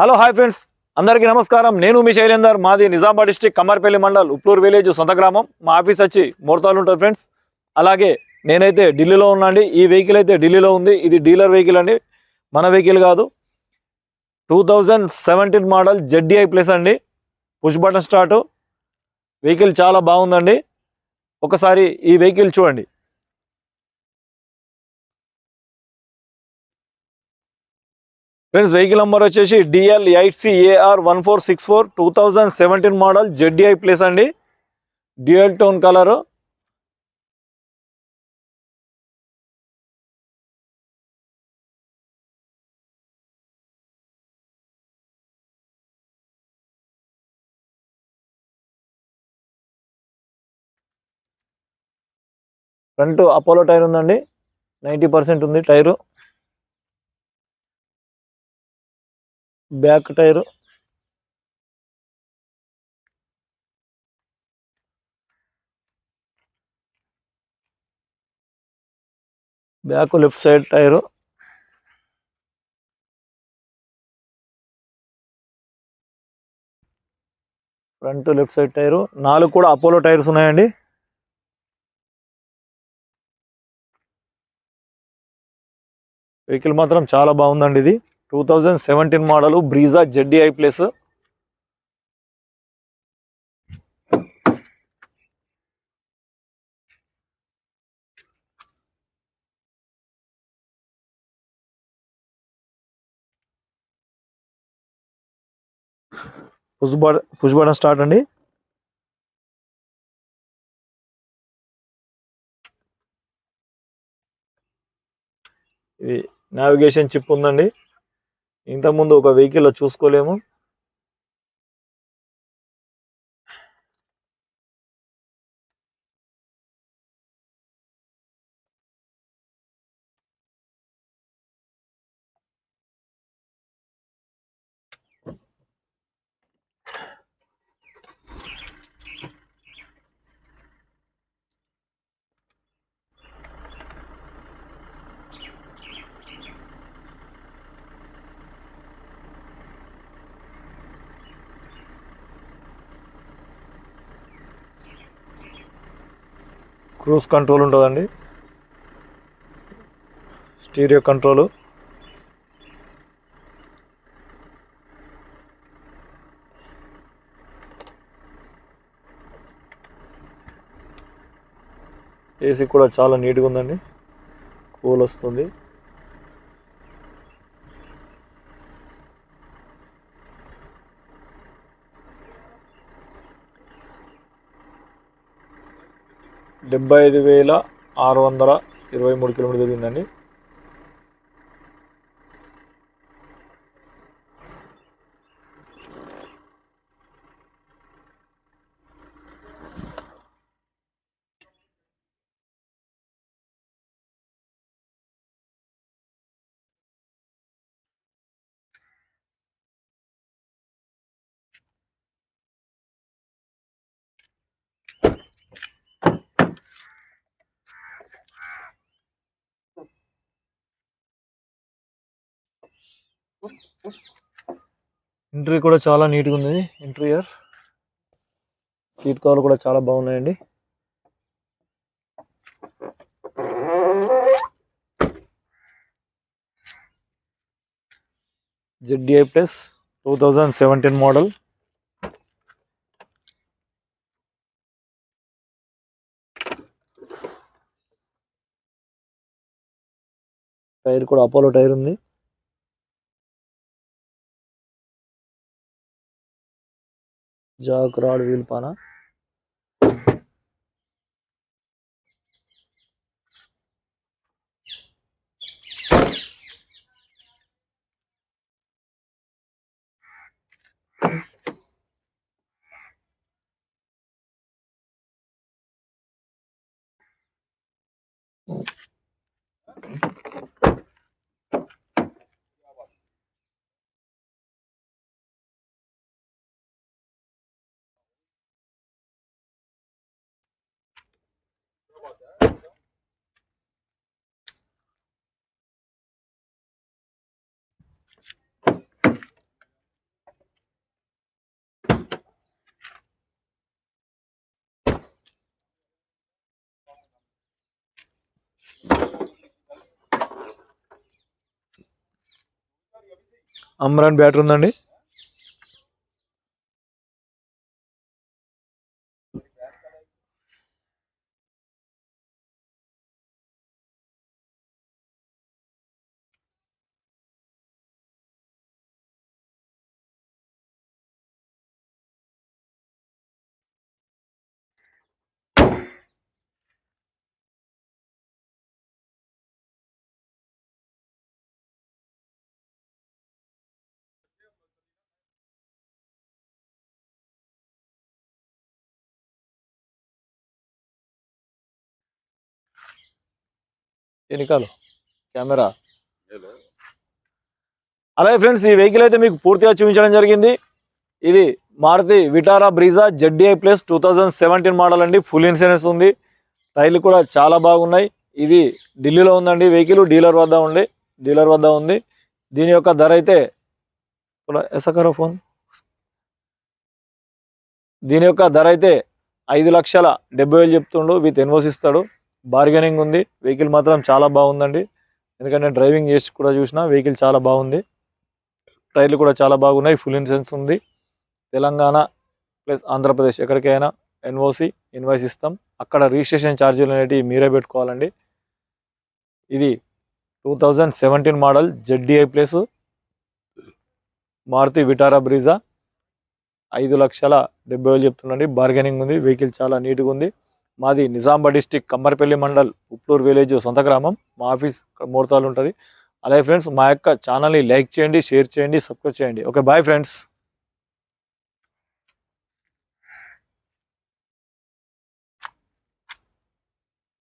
Hello hi friends. అందరికీ నమస్కారం. నేను మీ శైలేందర్ మాది నిజామాబాద్ డిస్టిక్ కమ్మర్పల్లి మండల్ ఉప్లూరు విలేజ్ సొంత గ్రామం. మా ఆఫీస్ వచ్చి మోర్తాలు ఉంటుంది ఫ్రెండ్స్. అలాగే నేనైతే ఢిల్లీలో ఉన్నాండి. ఈ వెహికల్ అయితే ఢిల్లీలో ఉంది. ఇది డీలర్ వెహికల్ అండి. మన వెహికల్ కాదు. Two thousand seventeen model ZDI plus అండి. Push button start. వెహికల్ చాలా బాగుందండి. ఒకసారి ఈ వెహికల్ చూడండి. ఫ్రెండ్స్ వెహికల్ నెంబర్ వచ్చేసి DL eight C AR one four six four two thousand seventeen model ZDI plus అండి. Dual tone colour front Apollo tyre ఉందండి. Ninety percent ఉంది tyre back tyre. Back left side tyre. Front left side tyre. నాలుగు కూడా Apollo tyres ఉన్నాయండి. Vehicle మాత్రం చాలా బాగుందండి ఇది. Two thousand seventeen model Brezza ZDI plus. Push button push button start అండి. ఇది నావిగేషన్ చిప్ ఉందండి. ఇంతకుముందు ఒక వెహికల్లో చూసుకోలేము. క్రూజ్ కంట్రోల్ ఉంటుందండి. Stereo control. ఏసీ కూడా చాలా నీట్గా ఉందండి. కూల్ వస్తుంది. డెబ్బై ఐదు వేల ఆరు వందల ఇరవై మూడు కిలోమీటర్లు తిరిగిందండి. ఎంట్రీ కూడా చాలా నీట్గా ఉంది. ఇంటీరియర్ సీట్ కవర్లు కూడా చాలా బాగున్నాయండి. ZDI plus two thousand seventeen model tyre కూడా అపోలో టైర్ ఉంది. जा कराड़ व्हील पाना Okay. అమ్రాన్ బ్యాటరీ ఉందండి. ఎన్నికాలు? కెమెరా? అలాగే ఫ్రెండ్స్ ఈ వెహికల్ అయితే మీకు పూర్తిగా చూపించడం జరిగింది. ఇది Maruti Vitara Brezza ZDI plus two thousand seventeen model అండి. ఫుల్ ఇన్సూరెన్స్ ఉంది. టైర్లు కూడా చాలా బాగున్నాయి. ఇది ఢిల్లీలో ఉందండి వెహికల్ డీలర్ వద్ద ఉంది. డీలర్ వద్ద ఉంది. దీని యొక్క ధర అయితే ఎసకరో ఫోన్? దీని యొక్క ధర అయితే ఐదు లక్షల డెబ్బై వేలు చెప్తుండు విత్ ఎన్వోస్ ఇస్తాడు. బార్గెనింగ్ ఉంది. వెహికల్ మాత్రం చాలా బాగుందండి. ఎందుకంటే డ్రైవింగ్ చేసి కూడా చూసిన వెహికల్ చాలా బాగుంది. టైర్లు కూడా చాలా బాగున్నాయి. ఫుల్ ఇన్సూరెన్స్ ఉంది. తెలంగాణ ప్లస్ ఆంధ్రప్రదేశ్ ఎక్కడికైనా ఎన్ఓసి ఇన్వాయిస్ ఇస్తాం. అక్కడ రిజిస్ట్రేషన్ ఛార్జీలు అనేటివి మీరే పెట్టుకోవాలండి. ఇది two thousand seventeen model ZDI plus Maruti Vitara Brezza. ఐదు లక్షల డెబ్బై వేలు చెప్తుండండి. బార్గెనింగ్ ఉంది. వెహికల్ చాలా నీట్గా ఉంది. మాది నిజామాబాద్ డిస్టిక్ కమ్మర్పల్లి మండల్ ఉప్లూరు విలేజ్ సొంత గ్రామం. మా ఆఫీస్ ముహూర్తాలు ఉంటుంది. అలాగే ఫ్రెండ్స్ మా యొక్క ఛానల్ని లైక్ చేయండి షేర్ చేయండి సబ్స్క్రైబ్ చేయండి. Okay bye friends.